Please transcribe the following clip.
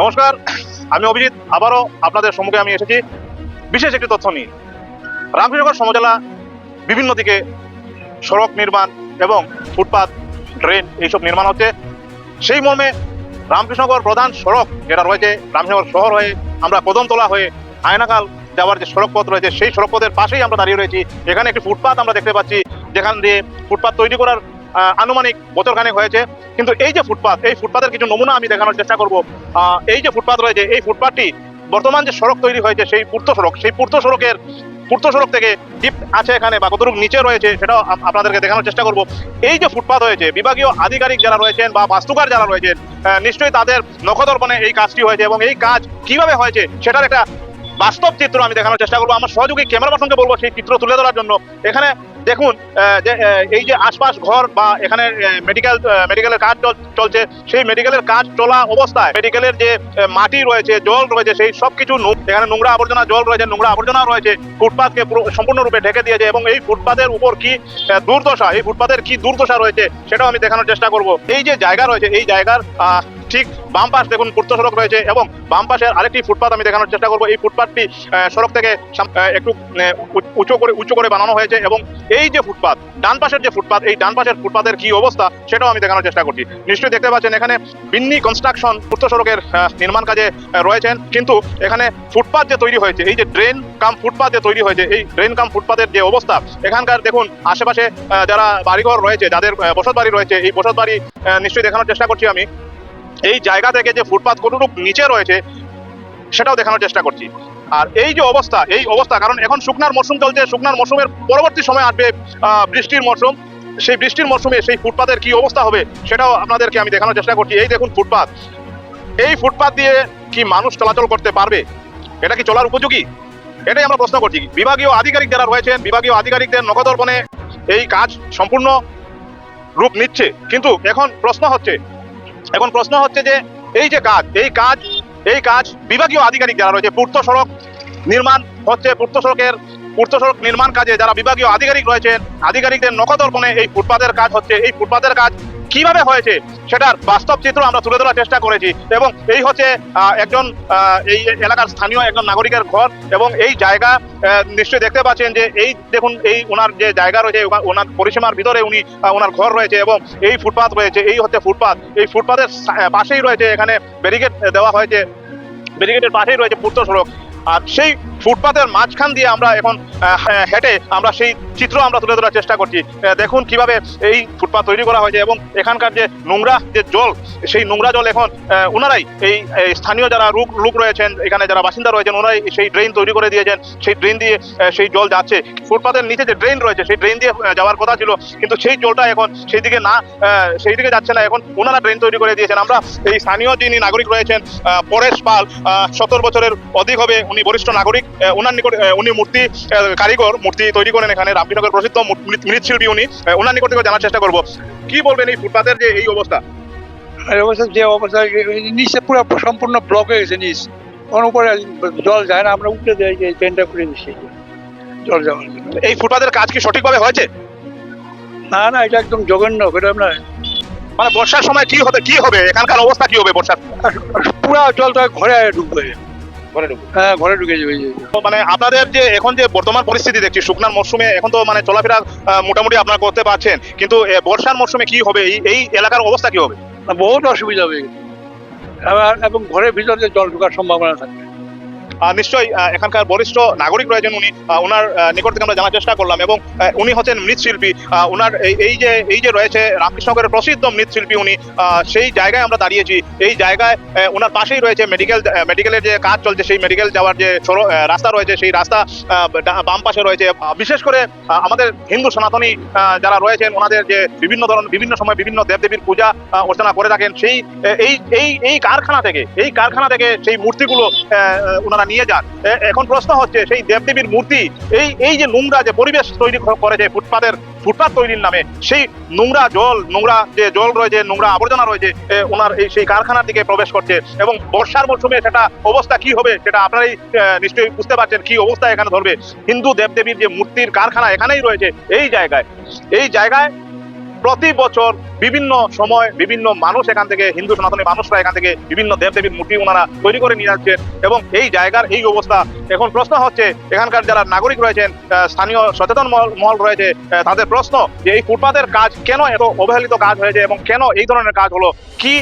নমস্কার, আমি অভিজিৎ, আবারও আপনাদের সম্মুখে আমি এসেছি বিশেষ একটি তথ্য নিয়ে। রামকৃষ্ণগর সমজেলা বিভিন্ন দিকে সড়ক নির্মাণ এবং ফুটপাত, ড্রেন এইসব নির্মাণ হচ্ছে। সেই মর্মে রামকৃষ্ণগর প্রধান সড়ক যেটা রয়েছে রামকৃষ্ণগর শহর হয়ে আমরা কদমতলা হয়ে আয়নাকাল যাওয়ার যে সড়ক পথ রয়েছে, সেই সড়ক পথের পাশেই আমরা দাঁড়িয়ে রয়েছি। এখানে একটি ফুটপাত আমরা দেখতে পাচ্ছি, যেখান দিয়ে ফুটপাত তৈরি করার আনুমানিক বছরখানেক হয়েছে। কিন্তু এই যে ফুটপাত, এই ফুটপাতের কিছু নমুনা আমি দেখানোর চেষ্টা করব। এই যে ফুটপাত রয়েছে, এই ফুটপাতটি বর্তমান যে সড়ক তৈরি হয়েছে, সেই পূর্ত সড়ক, সেই পূর্ত সড়কের, পূর্ত সড়ক থেকে ডিপ আছে এখানে বা কতটুকু নিচে রয়েছে, সেটাও আপনাদেরকে দেখানোর চেষ্টা করব। এই যে ফুটপাত হয়েছে, বিভাগীয় আধিকারিক যারা রয়েছেন বা বাস্তুকার যারা রয়েছেন নিশ্চয়ই তাদের নখদর্পণে এই কাজটি হয়েছে এবং এই কাজ কীভাবে হয়েছে সেটার একটা বাস্তব চিত্র আমি দেখানোর চেষ্টা করব। আমার সহযোগী ক্যামেরা পার্সনকে বলব সেই চিত্র তুলে ধরার জন্য। এখানে দেখুন এই যে আশপাশ ঘর বা এখানে মেডিকেল মেডিকেলের কাজ চল- চলছে, সেই মেডিকেলের কাজ চলা অবস্থায় মেডিকেলের যে মাটি রয়েছে, জল রয়েছে, সেই সব কিছু এখানে নোংরা আবর্জনা জল রয়েছে, নোংরা আবর্জনা রয়েছে, ফুটপাথকে সম্পূর্ণরূপে ঢেকে দিয়েছে এবং এই ফুটপাথের উপর কি দুর্দশা, এই ফুটপাথের কি দুর্দশা রয়েছে, সেটাও আমি দেখানোর চেষ্টা করব। এই যে জায়গা রয়েছে, এই জায়গার ঠিক বাম পাশ দেখুন পূর্ত সড়ক রয়েছে এবং বাম পাশের আরেকটি ফুটপাথ আমি দেখানোর চেষ্টা করব। এই ফুটপাথটি সড়ক থেকে একটু উঁচু করে উঁচু করে বানানো হয়েছে এবং এই যে ফুটপাথ ডান পাশের যে ফুটপাথ এই ডান পাশের ফুটপাথের কি অবস্থা সেটাও আমি দেখানোর চেষ্টা করছি। নিশ্চয়ই দেখতে পাচ্ছেন এখানে বিন্নি কনস্ট্রাকশন পূর্ত সড়কের নির্মাণ কাজে রয়েছেন। কিন্তু এখানে ফুটপাথ যে তৈরি হয়েছে, এই যে ড্রেন কাম ফুটপাথ যে তৈরি হয়েছে, এই ড্রেন কাম ফুটপাথের যে অবস্থা, এখানকার দেখুন আশেপাশে যারা বাড়িঘর রয়েছে, যাদের বসত বাড়ি রয়েছে, এই বসত বাড়ি নিশ্চয়ই দেখানোর চেষ্টা করছি আমি। এই জায়গা থেকে যে ফুটপাথ কতটুকু নিচে রয়েছে, সেটাও দেখানোর চেষ্টা করছি। আর এই যে অবস্থা, এই অবস্থা, কারণ এখন শুকনার মরশুম চলছে, শুকনার মরশুমের পরবর্তী সময় আসবে বৃষ্টির মরশুম। সেই বৃষ্টির মরশুমে সেই ফুটপাতের কি অবস্থা হবে, সেটাও আপনাদেরকে আমি দেখানোর চেষ্টা করছি। এই দেখুন ফুটপাত। এই ফুটপাত দিয়ে কি মানুষ চলাচল করতে পারবে? এটা কি চলার উপযোগী? এটাই আমরা প্রশ্ন করছি। বিভাগীয় আধিকারিক যারা রয়েছেন, বিভাগীয় আধিকারিকদের নগদর্পণে এই কাজ সম্পূর্ণ রূপ নিচ্ছে। কিন্তু এখন প্রশ্ন হচ্ছে এখন প্রশ্ন হচ্ছে যে, এই যে কাজ, এই কাজ এই কাজ বিভাগীয় আধিকারিক যারা রয়েছে, পূর্ত সড়ক নির্মাণ হচ্ছে, পূর্ত সড়কের, পূর্ত সড়ক নির্মাণ কাজে যারা বিভাগীয় আধিকারিক রয়েছেন, আধিকারিকদের নকদর্পণে এই ফুটপাতের কাজ হচ্ছে, এই ফুটপাতের কাজ কীভাবে হয়েছে সেটার বাস্তব চিত্র আমরা তুলে ধরার চেষ্টা করেছি এবং এই হচ্ছে একজন এই এলাকার স্থানীয় একজন নাগরিকের ঘর এবং এই জায়গা নিশ্চয়ই দেখতে পাচ্ছেন যে এই দেখুন এই ওনার যে জায়গা রয়েছে ওনার পরিসীমার ভিতরে উনি ওনার ঘর রয়েছে এবং এই ফুটপাত রয়েছে এই হচ্ছে ফুটপাত। এই ফুটপাতের পাশেই রয়েছে এখানে ব্যারিকেড দেওয়া হয়েছে ব্যারিকেডের পাশেই রয়েছে পূর্ত সড়ক আর সেই ফুটপাতের মাঝখান দিয়ে আমরা এখন হ্যাঁ, হেঁটে আমরা সেই চিত্র আমরা তুলে ধরার চেষ্টা করছি। দেখুন কীভাবে এই ফুটপাত তৈরি করা হয়েছে এবং এখানকার যে নোংরা যে জল, সেই নোংরা জল এখন ওনারাই এই স্থানীয় যারা লোক লোক রয়েছেন, এখানে যারা বাসিন্দা রয়েছেন ওনারাই সেই ড্রেন তৈরি করে দিয়েছেন। সেই ড্রেন দিয়ে সেই জল যাচ্ছে। ফুটপাতের নিচে যে ড্রেন রয়েছে, সেই ড্রেন দিয়ে যাওয়ার কথা ছিল। কিন্তু সেই জলটা এখন সেই দিকে না সেই দিকে যাচ্ছে না। এখন ওনারা ড্রেন তৈরি করে দিয়েছেন। আমরা এই স্থানীয় যিনি নাগরিক রয়েছেন পরেশ পাল সত্তর বছরের অধিক হবে। উনি বরিষ্ঠ নাগরিক ওনার নিকট উনি মূর্তি কারিগর, মূর্তি তৈরি করেন এখানে। রামকৃষ্ণগর প্রসিদ্ধ মৃৎশিল্পী উনি ওনার নিকট থেকে জানার চেষ্টা করব। কি বলবেন এই ফুটপাতের যে এই অবস্থা? এই অবস্থা যে অবস্থা নিচে পুরো সম্পূর্ণ ব্লক হয়ে গেছে নিচ। ওর উপরে জল যায় না আমরা উঠে যাই যে ট্রেনটা করে দিচ্ছি জল যাওয়ার জন্য। এই ফুটপাতের কাজ কি সঠিকভাবে হয়েছে? না না এটা একদম জঘন্য এটা আমরা মানে বর্ষার সময় কি হতে কি হবে? এখানকার অবস্থা কি হবে বর্ষার? পুরো জলটা ঘরে ঢুকবে। ঘরে ঢুকে। হ্যাঁ ঘরে ঢুকে যাবে তো মানে আপনাদের যে এখন যে বর্তমান পরিস্থিতি দেখছি শুকনার মরশুমে এখন তো মানে চলাফেরা মোটামুটি আপনারা করতে পারছেন কিন্তু বর্ষার মরশুমে কি হবে? এই এলাকার অবস্থা কি হবে? বহুত অসুবিধা হবে এবং ঘরের ভিতরে জল ঢোকার সম্ভাবনা থাকে। নিশ্চয়ই এখানকার বরিষ্ঠ নাগরিক রয়েছেন উনি। ওনার নিকট থেকে আমরা জানার চেষ্টা করলাম এবং উনি হচ্ছেন মৃৎশিল্পী। ওনার এই যে এই যে রয়েছে রামকৃষ্ণগরের প্রসিদ্ধ মৃৎশিল্পী উনি সেই জায়গায় আমরা দাঁড়িয়েছি। এই জায়গায় ওনার পাশেই রয়েছে মেডিকেল মেডিকেলের যে কাজ চলছে, সেই মেডিকেল যাওয়ার যে রাস্তা রয়েছে, সেই রাস্তা বাম পাশে রয়েছে। বিশেষ করে আমাদের হিন্দু সনাতনী যারা রয়েছেন, ওনাদের যে বিভিন্ন ধরনের, বিভিন্ন সময় বিভিন্ন দেবদেবীর পূজা অর্চনা করে থাকেন, সেই এই এই কারখানা থেকে, এই কারখানা থেকে সেই মূর্তিগুলো ওনারা নিয়ে যান। এখন প্রশ্ন হচ্ছে, সেই দেবদেবীর মূর্তি, এই এই যে নোংরা যে পরিবেশ তৈরি ক- করেছে ফুটপাতের, ফুটপাত তৈরির নামে, সেই নোংরা জল, নোংরা যে জল রয়েছে, নোংরা আবর্জনা রয়েছে ওনার এই, সেই কারখানার দিকে প্রবেশ করছে এবং বর্ষার মৌসুমে সেটা অবস্থা কি হবে সেটা আপনারাই নিশ্চয়ই বুঝতে পারছেন কি অবস্থা এখানে ধরবে। হিন্দু দেবদেবীর যে মূর্তির কারখানা এখানেই রয়েছে, এই জায়গায়। এই জায়গায় প্রতি বছর বিভিন্ন সময় বিভিন্ন মানুষ এখান থেকে, হিন্দু সনাতনী মানুষরা এখান থেকে বিভিন্ন দেবদেবীর মূর্তি ওনারা তৈরি করে নিয়ে যাচ্ছেন এবং এই জায়গার এই অবস্থা। এখন প্রশ্ন হচ্ছে, এখানকার যারা নাগরিক রয়েছেন স্থানীয় সচেতন মহল রয়েছে তাদের প্রশ্ন যে এই ফুটপাতের কাজ কেন এত অবহেলিত কাজ হয়েছে এবং কেন এই ধরনের কাজ হলো? কি